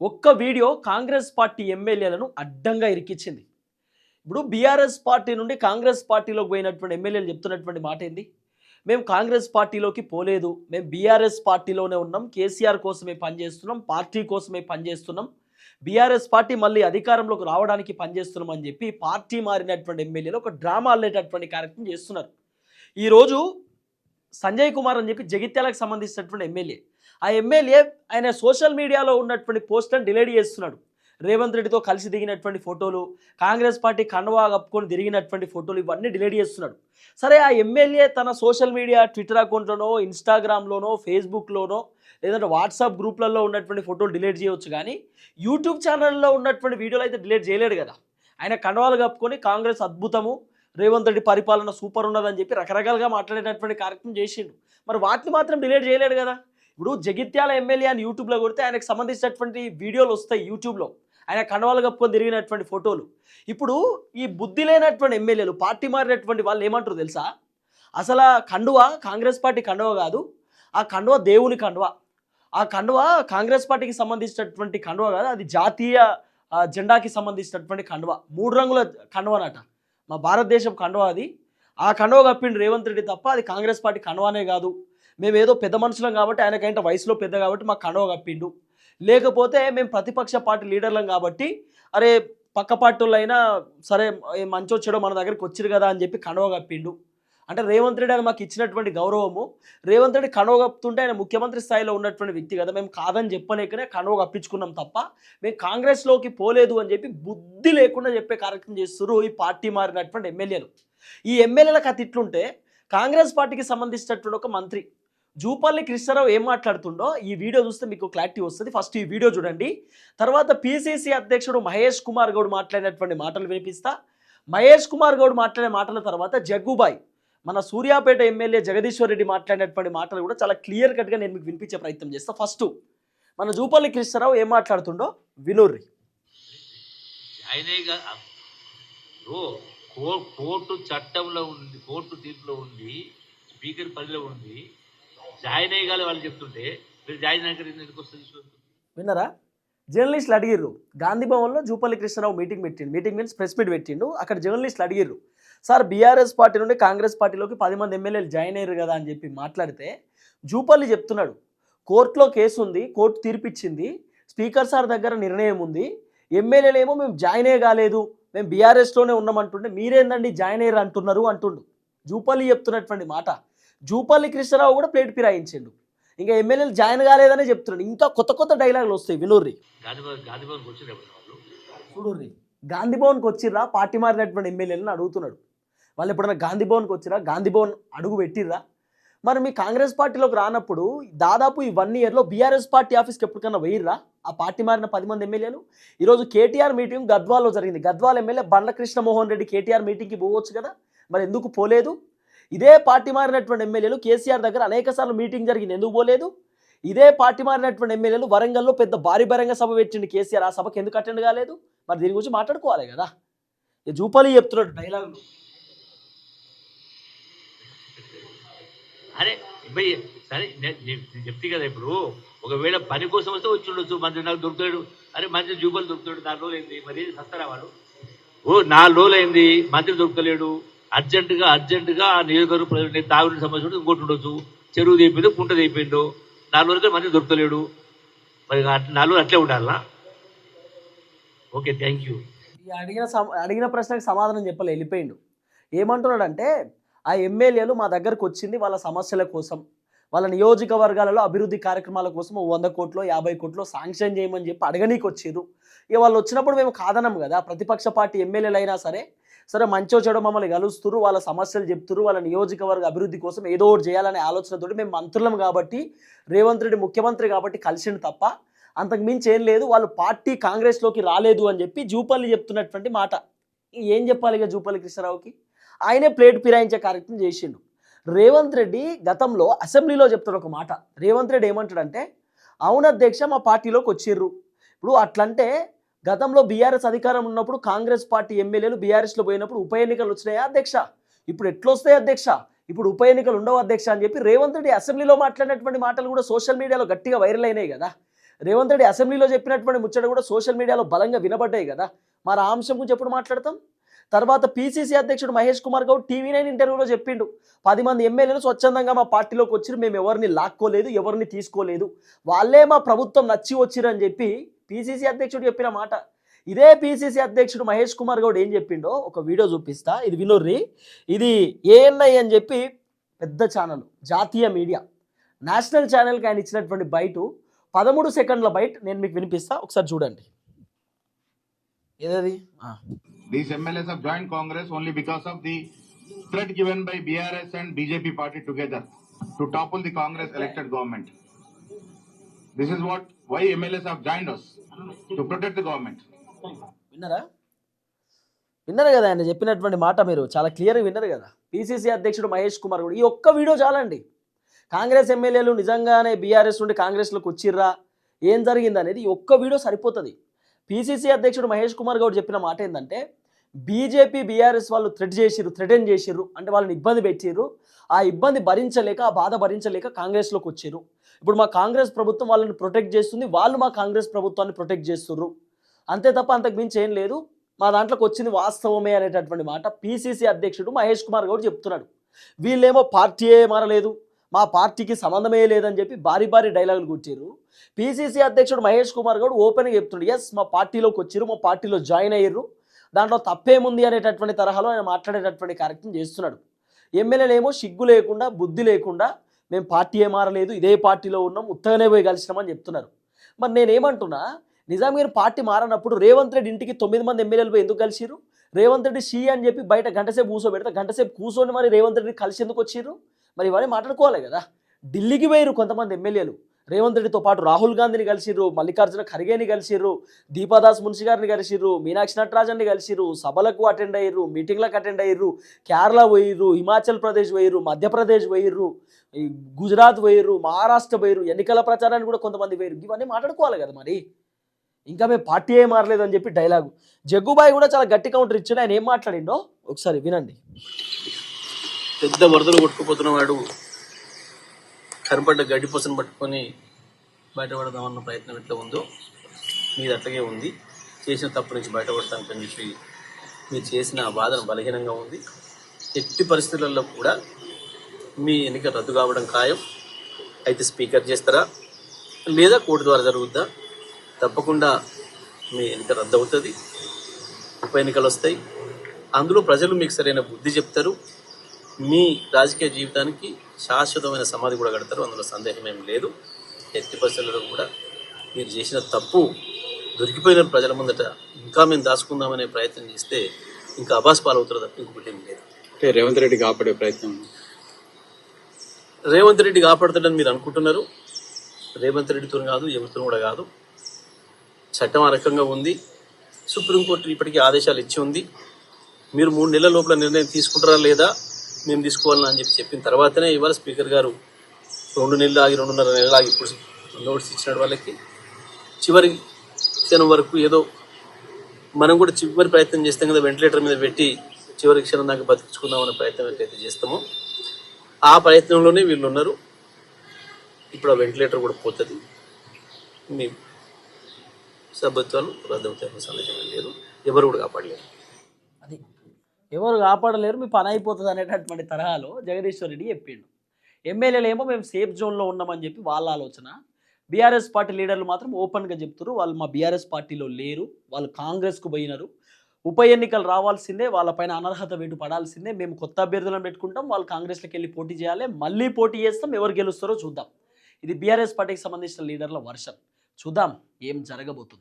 ఒక్క video Congress party ఎమ్మెల్యేలను అడ్డంగా ఇరికించింది. ఇప్పుడు బీఆర్ఎస్ పార్టీ నుండి కాంగ్రెస్ పార్టీలోకి పోయినటువంటి ఎమ్మెల్యేలు చెప్తున్నటువంటి మాట ఏంది? మేము కాంగ్రెస్ పార్టీలోకి పోలేదు. మేము బీఆర్ఎస్ పార్టీలోనే ఉన్నాం. కేసీఆర్ కోసమే పనిచేస్తున్నాం. పార్టీ కోసమే పనిచేస్తున్నాం. బీఆర్ఎస్ పార్టీ మళ్ళీ అధికారంలోకి రావడానికి పనిచేస్తున్నాం అని చెప్పి పార్టీ మారినటువంటి ఎమ్మెల్యేలు ఒక డ్రామా అల్లేటటువంటి కార్యక్రమం చేస్తున్నారు. ఈరోజు సంజయ్ కుమార్ అని చెప్పి జగిత్యాలకు సంబంధించినటువంటి ఎమ్మెల్యే ఆ ఎమ్మెల్యే ఆయన సోషల్ మీడియాలో ఉన్నటువంటి పోస్ట్లను డిలీట్ చేస్తున్నాడు. రేవంత్ రెడ్డితో కలిసి దిగినటువంటి ఫోటోలు కాంగ్రెస్ పార్టీ కండవా కప్పుకొని తిరిగినటువంటి ఫోటోలు ఇవన్నీ డిలీట్ చేస్తున్నాడు. సరే ఆ ఎమ్మెల్యే తన సోషల్ మీడియా ట్విట్టర్ అకౌంట్లోనో ఇన్స్టాగ్రామ్లోనో ఫేస్బుక్లోనో లేదంటే వాట్సాప్ గ్రూప్లలో ఉన్నటువంటి ఫోటోలు డిలీట్ చేయొచ్చు కానీ యూట్యూబ్ ఛానల్లో ఉన్నటువంటి వీడియోలు అయితే డిలీట్ చేయలేడు కదా. ఆయన కండవాలు కప్పుకొని కాంగ్రెస్ అద్భుతము రేవంత్ రెడ్డి పరిపాలన సూపర్ ఉన్నదని చెప్పి రకరకాలుగా మాట్లాడేటటువంటి కార్యక్రమం చేసిండు. మరి వాటిని మాత్రం డిలీట్ చేయలేడు కదా. ఇప్పుడు జగిత్యాల ఎమ్మెల్యే అని యూట్యూబ్లో కొడితే ఆయనకు సంబంధించినటువంటి వీడియోలు వస్తాయి యూట్యూబ్లో ఆయన కండవాలు కప్పుకొని తిరిగినటువంటి ఫోటోలు. ఇప్పుడు ఈ బుద్ధి లేనటువంటి ఎమ్మెల్యేలు పార్టీ మారినటువంటి వాళ్ళు ఏమంటారు తెలుసా? అసలు ఆ కండువ కాంగ్రెస్ పార్టీ కండువ కాదు ఆ కండువ దేవుని కండువ. ఆ కండువ కాంగ్రెస్ పార్టీకి సంబంధించినటువంటి కండువ కాదు అది జాతీయ జెండాకి సంబంధించినటువంటి కండువ. మూడు రంగుల కండువనట. మా భారతదేశం కండువ అది. ఆ కండువ కప్పిండు రేవంత్ రెడ్డి తప్ప అది కాంగ్రెస్ పార్టీ కండువానే కాదు. మేము ఏదో పెద్ద మనుషులం కాబట్టి ఆయనకంటే వయసులో పెద్ద కాబట్టి మాకు కండువ కప్పిండు. లేకపోతే మేము ప్రతిపక్ష పార్టీ లీడర్లం కాబట్టి అరే పక్క పార్టీలైనా సరే మంచి మంచో చెడో మన దగ్గరికి వచ్చిరు కదా అని చెప్పి కండువ కప్పిండు. అంటే రేవంత్ రెడ్డి ఆయన మాకు ఇచ్చినటువంటి గౌరవము. రేవంత్ రెడ్డి కనువ కప్పుతుంటే ఆయన ముఖ్యమంత్రి స్థాయిలో ఉన్నటువంటి వ్యక్తి కదా. మేము కాదని చెప్పలేకనే కనువ కప్పించుకున్నాం తప్ప మేము కాంగ్రెస్లోకి పోలేదు అని చెప్పి బుద్ధి లేకుండా చెప్పే కార్యక్రమం చేస్తున్నారు ఈ పార్టీ మారినటువంటి ఎమ్మెల్యేలు. ఈ ఎమ్మెల్యేలకు కథ ఇట్లుంటే కాంగ్రెస్ పార్టీకి సంబంధించినటువంటి ఒక మంత్రి జూపల్లి కృష్ణారావు ఏం మాట్లాడుతుండో ఈ వీడియో చూస్తే మీకు క్లారిటీ వస్తుంది. ఫస్ట్ ఈ వీడియో చూడండి. తర్వాత పిసిసి అధ్యక్షుడు మహేష్ కుమార్ గౌడ్ మాట్లాడినటువంటి మాటలు వినిపిస్తా. మహేష్ కుమార్ గౌడ్ మాట్లాడే మాటల తర్వాత జగ్గుబాయ్ మన సూర్యాపేట ఎమ్మెల్యే జగదీశ్వర్ రెడ్డి మాట్లాడినటువంటి మాటలు కూడా చాలా క్లియర్ కట్గా నేను మీకు వినిపించే ప్రయత్నం చేస్తా. ఫస్ట్ మన జూపల్లి కృష్ణారావు ఏం మాట్లాడుతుండో వినూర్రి కోర్టు చట్టంలో ఉంది కోర్టు తీర్పులో ఉంది స్పీకర్ పరిధిలో ఉంది జాయిన్ అయ్యగాలి వాళ్ళు చెప్తుంటే మీరు జాయిన్ అయ్యారు ఎందుకు వస్తుంది విన్నారా? జర్నలిస్టులు అడిగిర్రు. గాంధీ భవన్లో జూపల్లి కృష్ణారావు మీటింగ్ పెట్టిండు. మీటింగ్ మీన్స్ ప్రెస్ మీట్ పెట్టిండు. అక్కడ జర్నలిస్టులు అడిగిర్రు. సార్ బీఆర్ఎస్ పార్టీ నుండి కాంగ్రెస్ పార్టీలోకి పది మంది ఎమ్మెల్యేలు జాయిన్ అయ్యారు కదా అని చెప్పి మాట్లాడితే జూపల్లి చెప్తున్నాడు. కోర్టులో కేసు ఉంది కోర్టు తీర్పిచ్చింది. స్పీకర్ సార్ దగ్గర నిర్ణయం ఉంది. ఎమ్మెల్యేలు ఏమో మేము జాయిన్ అయ్యే కాలేదు. మేము బీఆర్ఎస్లోనే ఉన్నామంటుండే మీరేందండి జాయిన్ అయ్యారు అంటున్నారు అంటుండు. జూపల్లి చెప్తున్నటువంటి మాట. జూపల్లి కృష్ణారావు కూడా ప్లేట్ ఫిరాయించిండు. ఇంకా ఎమ్మెల్యేలు జాయిన్ కాలేదనే చెప్తున్నాడు. ఇంకా కొత్త కొత్త డైలాగులు వస్తాయి వినూర్రి. చూడుర్రి. గాంధీ భవన్కి వచ్చిర్రా? పార్టీ మారినటువంటి ఎమ్మెల్యేలను అడుగుతున్నాడు. వాళ్ళు ఎప్పుడైనా గాంధీ భవన్కి వచ్చిరా గాంధీ భవన్ అడుగు పెట్టిర్రా? మరి మీ కాంగ్రెస్ పార్టీలోకి రానప్పుడు దాదాపు ఈ వన్ ఇయర్లో బీఆర్ఎస్ పార్టీ ఆఫీస్కి ఎప్పటికన్నా వెయ్యిర్రా ఆ పార్టీ మారిన పది మంది ఎమ్మెల్యేలు? ఈరోజు కేటీఆర్ మీటింగ్ గద్వాల్లో జరిగింది. గద్వాల్ ఎమ్మెల్యే బండ్ల కృష్ణమోహన్ రెడ్డి కేటీఆర్ మీటింగ్కి పోవచ్చు కదా? మరి ఎందుకు పోలేదు? ఇదే పార్టీ మారినటువంటి ఎమ్మెల్యేలు కేసీఆర్ దగ్గర అనేక సార్లు మీటింగ్ జరిగింది. ఎందుకు పోలేదు? ఇదే పార్టీ మారినటువంటి ఎమ్మెల్యేలు వరంగల్లో పెద్ద భారీ బహిరంగ సభ పెట్టిండు కేసీఆర్. ఆ సభకు ఎందుకు అటెండ్ కాలేదు? మరి దీని గురించి మాట్లాడుకోవాలి కదా. జూపాలి చెప్తున్నాడు డైలాగులు అరే సరే చెప్తే కదా ఇప్పుడు. ఒకవేళ పని కోసం వస్తే వచ్చి ఉండొచ్చు. మంత్రి నాకు దొరుకుతాడు అరే మంత్రి జూబలు దొరుకుతాడు నాలుగు రోజులు అయింది మరి సస్తారా వాడు? ఓ నాలుగు రోజులు అయింది మంత్రి దొరకలేడు అర్జెంటుగా అర్జెంటుగా ఆ నియోజకవర్గ ప్రజలు సమస్య ఉంటే ఇంకోటి ఉండొచ్చు. చెరువు తెప్పిండు కుంట తెప్పిండు నాలుగు రోజులు మంత్రి దొరకలేడు. మరి నాలుగు అట్లే ఉండాలా? Okay thank you. అడిగిన సమ అడిగిన ప్రశ్నకు సమాధానం చెప్పలే వెళ్ళిపోయిండు. ఏమంటున్నాడంటే ఆ ఎమ్మెల్యేలు మా దగ్గరకు వచ్చింది వాళ్ళ సమస్యల కోసం. వాళ్ళ నియోజకవర్గాలలో అభివృద్ధి కార్యక్రమాల కోసం వంద కోట్లు యాభై కోట్లు శాంక్షన్ చేయమని చెప్పి అడగనీకి వచ్చారు ఇక వాళ్ళు వచ్చినప్పుడు మేము కాదనం కదా. ప్రతిపక్ష పార్టీ ఎమ్మెల్యేలు అయినా సరే సరే మంచో చెడో మమ్మల్ని కలుస్తురు వాళ్ళ సమస్యలు చెప్తురు వాళ్ళ నియోజకవర్గ అభివృద్ధి కోసం ఏదో ఒకటి చేయాలనే ఆలోచనతోటి మేము మంత్రులం కాబట్టి రేవంత్ రెడ్డి ముఖ్యమంత్రి కాబట్టి కలిసిండు తప్ప అంతకు మించి ఏం లేదు. వాళ్ళు పార్టీ కాంగ్రెస్లోకి రాలేదు అని చెప్పి జూపల్లి చెప్తున్నటువంటి మాట. ఏం చెప్పాలి ఇక జూపల్లి కృష్ణారావుకి? ఆయనే ప్లేట్ ఫిరాయించే కార్యక్రమం చేసిండు. రేవంత్ రెడ్డి గతంలో అసెంబ్లీలో చెప్తాడు ఒక మాట. రేవంత్ రెడ్డి ఏమంటాడంటే అవును అధ్యక్ష మా పార్టీలోకి వచ్చిర్రు. ఇప్పుడు అట్లంటే గతంలో బీఆర్ఎస్ అధికారం ఉన్నప్పుడు కాంగ్రెస్ పార్టీ ఎమ్మెల్యేలు బీఆర్ఎస్లో పోయినప్పుడు ఉప ఎన్నికలు వచ్చినాయా అధ్యక్ష? ఇప్పుడు ఎట్లొస్తాయి అధ్యక్ష? ఇప్పుడు ఉప ఎన్నికలు ఉండవు అధ్యక్ష అని చెప్పి రేవంత్ రెడ్డి అసెంబ్లీలో మాట్లాడినటువంటి మాటలు కూడా సోషల్ మీడియాలో గట్టిగా వైరల్ అయినాయి కదా. రేవంత్ రెడ్డి అసెంబ్లీలో చెప్పినటువంటి ముచ్చట కూడా సోషల్ మీడియాలో బలంగా వినబడ్డాయి కదా. మరి ఆ అంశం గురించి ఎప్పుడు మాట్లాడతాం? తర్వాత పీసీసీ అధ్యక్షుడు మహేష్ కుమార్ గౌడ్ టీవీ నైన్ ఇంటర్వ్యూలో చెప్పిండు. పది మంది ఎమ్మెల్యేలు స్వచ్ఛందంగా మా పార్టీలోకి వచ్చి మేము ఎవరిని లాక్కోలేదు ఎవరిని తీసుకోలేదు. వాళ్ళే మా ప్రభుత్వం నచ్చి వచ్చిరని చెప్పి పీసీసీ అధ్యక్షుడు చెప్పిన మాట. ఇదే పీసీసీ అధ్యక్షుడు మహేష్ కుమార్ గౌడ్ ఏం చెప్పిండో ఒక వీడియో చూపిస్తా. ఇది వినోర్రి. ఇది ఏఎన్ఐ అని చెప్పి పెద్ద ఛానల్ జాతీయ మీడియా. నేషనల్ ఛానల్కి ఆయన ఇచ్చినటువంటి బైటు పదమూడు సెకండ్ల బైట్ నేను మీకు వినిపిస్తా. ఒకసారి చూడండి. ఏదది? ఆ. These of joint Congress only because of the the threat given by BRS and BJP party together to topple the Congress elected government. This is what, why MLAs విన్నారా? విన్నారు కదా ఆయన చెప్పినటువంటి మాట మీరు? చాలా క్లియర్గా విన్నారు కదా. పిసిసి అధ్యక్షుడు మహేష్ కుమార్ కూడా ఈ ఒక్క వీడియో చాలండి. కాంగ్రెస్ ఎమ్మెల్యేలు నిజంగానే బీఆర్ఎస్ నుండి కాంగ్రెస్లోకి వచ్చిర్రా? ఏం జరిగింది అనేది ఈ ఒక్క వీడియో సరిపోతుంది. పిసిసి అధ్యక్షుడు మహేష్ కుమార్ గౌడ్ చెప్పిన మాట ఏంటంటే బీజేపీ బీఆర్ఎస్ వాళ్ళు థ్రెట్ చేసిర్రు థ్రెటన్ చేసిర్రు అంటే వాళ్ళని ఇబ్బంది పెట్టిర్రు. ఆ ఇబ్బంది భరించలేక ఆ బాధ భరించలేక కాంగ్రెస్లోకి వచ్చారు ఇప్పుడు మా కాంగ్రెస్ ప్రభుత్వం వాళ్ళని ప్రొటెక్ట్ చేస్తుంది వాళ్ళు మా కాంగ్రెస్ ప్రభుత్వాన్ని ప్రొటెక్ట్ చేస్తుర్రు. అంతే తప్ప అంతకు మించి ఏం లేదు. మా దాంట్లోకి వచ్చింది వాస్తవమే అనేటటువంటి మాట పిసిసి అధ్యక్షుడు మహేష్ కుమార్ గౌడ్ చెప్తున్నాడు. వీళ్ళేమో పార్టీయే మారలేదు మా పార్టీకి సంబంధమే లేదని చెప్పి భారీ భారీ డైలాగులు కూర్చారు పిసిసి అధ్యక్షుడు మహేష్ కుమార్ గౌడ్ ఓపెన్గా చెప్తున్నాడు ఎస్ మా పార్టీలోకి వచ్చారు మా పార్టీలో జాయిన్ అయ్యారు దాంట్లో తప్పేముంది అనేటటువంటి తరహాలో ఆయన మాట్లాడేటటువంటి కార్యక్రమం చేస్తున్నాడు. ఎమ్మెల్యేలు ఏమో సిగ్గు లేకుండా బుద్ధి లేకుండా మేము పార్టీ మారలేదు ఇదే పార్టీలో ఉన్నాం ఉత్తగానే పోయి కలిసినామని చెప్తున్నారు. మరి నేనేమంటున్నా నిజాం మీరు పార్టీ మారనప్పుడు రేవంత్ రెడ్డి ఇంటికి తొమ్మిది మంది ఎమ్మెల్యేలు పోయి ఎందుకు కలిసిరు రేవంత్ రెడ్డి సీ అని చెప్పి బయట గంటసేపు కూర్చోబెడితే గంటసేపు కూర్చొని మరి రేవంత్ రెడ్డి కలిసి ఎందుకు వచ్చిర్రు? మరి ఇవన్నీ మాట్లాడుకోవాలి కదా. ఢిల్లీకి పోయారు కొంతమంది ఎమ్మెల్యేలు. రేవంత్ రెడ్డితో పాటు రాహుల్ గాంధీని కలిసిర్రు మల్లికార్జున ఖర్గేని కలిసిర్రు దీపాదాస్ మున్షి గారిని కలిసిర్రు మీనాక్షి నటరాజన్ని కలిసిర్రు సభలకు అటెండ్ అయ్యారు మీటింగ్లకు అటెండ్ అయ్యారు కేరళ పోయిర్రు హిమాచల్ ప్రదేశ్ పోయిర్రు మధ్యప్రదేశ్ పోయిర్రు ఈ గుజరాత్ పోయిర్రు మహారాష్ట్ర పోయిర్రు ఎన్నికల ప్రచారానికి కూడా కొంతమంది పోయిర్రు. ఇవన్నీ మాట్లాడుకోవాలి కదా మరి. ఇంకా మేము పార్టీ ఏ మారలేదు అని చెప్పి డైలాగు. జగ్గుబాయి కూడా చాలా గట్టి కౌంటర్ ఇచ్చాడు. ఆయన ఏం మాట్లాడిండో ఒకసారి వినండి. పెద్ద వరదలు కొట్టుకుపోతున్న వాడు కనపడ్డ గడ్డి పూసను పట్టుకొని బయటపడదామన్న ప్రయత్నం ఎట్లా ఉందో మీది అట్లాగే ఉంది. చేసిన తప్పు నుంచి బయటపడటానికి అని చెప్పి మీరు చేసిన వాదన బలహీనంగా ఉంది. ఎట్టి పరిస్థితులలో కూడా మీ ఎన్నిక రద్దు కావడం ఖాయం. అయితే స్పీకర్ చేస్తారా? లేదా కోర్టు ద్వారా జరుగుద్దా? తప్పకుండా మీ ఎన్నిక రద్దు అవుతుంది ఉప ఎన్నికలు వస్తాయి అందులో ప్రజలు మీకు సరైన బుద్ధి చెప్తారు. మీ రాజకీయ జీవితానికి శాశ్వతమైన సమాధి కూడా కడతారు. అందులో సందేహం ఏం లేదు. ఎట్టి పరిస్థితుల్లో కూడా మీరు చేసిన తప్పు దొరికిపోయిన ప్రజల ముందట ఇంకా మేము దాచుకుందామనే ప్రయత్నం చేస్తే ఇంకా అబాస్ పాలవుతారు తప్ప ఇంకొకటి ఏం లేదు. అంటే రేవంత్ రెడ్డి కాపాడే ప్రయత్నం. రేవంత్ రెడ్డి కాపాడుతాడని మీరు అనుకుంటున్నారు. రేవంత్ రెడ్డితో కాదు ఎవరితో కూడా కాదు. చట్టం ఆ రకంగా ఉంది. సుప్రీంకోర్టు ఇప్పటికీ ఆదేశాలు ఇచ్చి ఉంది. మీరు మూడు నెలల లోపల నిర్ణయం తీసుకుంటారా లేదా? మేము తీసుకోవాలని అని చెప్పి చెప్పిన తర్వాతనే ఇవాళ స్పీకర్ గారు రెండు నెలలు ఆగి రెండున్నర నెలలు ఆగి ఇప్పుడు నోట్స్ ఇచ్చినాడు వాళ్ళకి. చివరి క్షణం వరకు ఏదో మనం కూడా చివరి ప్రయత్నం చేస్తాం కదా వెంటిలేటర్ మీద పెట్టి చివరి క్షణం దాకా బతికించుకుందామనే ప్రయత్నం ఎట్లయితే చేస్తామో ఆ ప్రయత్నంలోనే వీళ్ళు ఉన్నారు. ఇప్పుడు ఆ వెంటిలేటర్ కూడా పోతుంది. మీ సభ్యత్వాలు రద్దవుతాయని సందేహం లేదు. ఎవరు కూడా కాపాడలేరు. ఎవరు కాపాడలేరు మీ పని అయిపోతుంది అనేటటువంటి తరహాలో జగదీశ్వర్ రెడ్డి చెప్పిండు. ఎమ్మెల్యేలు ఏమో మేము సేఫ్ జోన్లో ఉన్నామని చెప్పి వాళ్ళ ఆలోచన. బీఆర్ఎస్ పార్టీ లీడర్లు మాత్రం ఓపెన్గా చెప్తారు వాళ్ళు మా బీఆర్ఎస్ పార్టీలో లేరు వాళ్ళు కాంగ్రెస్కు పోయినారు. ఉప ఎన్నికలు రావాల్సిందే వాళ్ళపైన అనర్హత వేటు పడాల్సిందే మేము కొత్త అభ్యర్థులను పెట్టుకుంటాం వాళ్ళు కాంగ్రెస్లోకి వెళ్ళి పోటీ చేయాలి మళ్ళీ పోటీ చేస్తాం ఎవరు గెలుస్తారో చూద్దాం. ఇది బీఆర్ఎస్ పార్టీకి సంబంధించిన లీడర్ల వర్షన్ చూద్దాం ఏం జరగబోతుంది.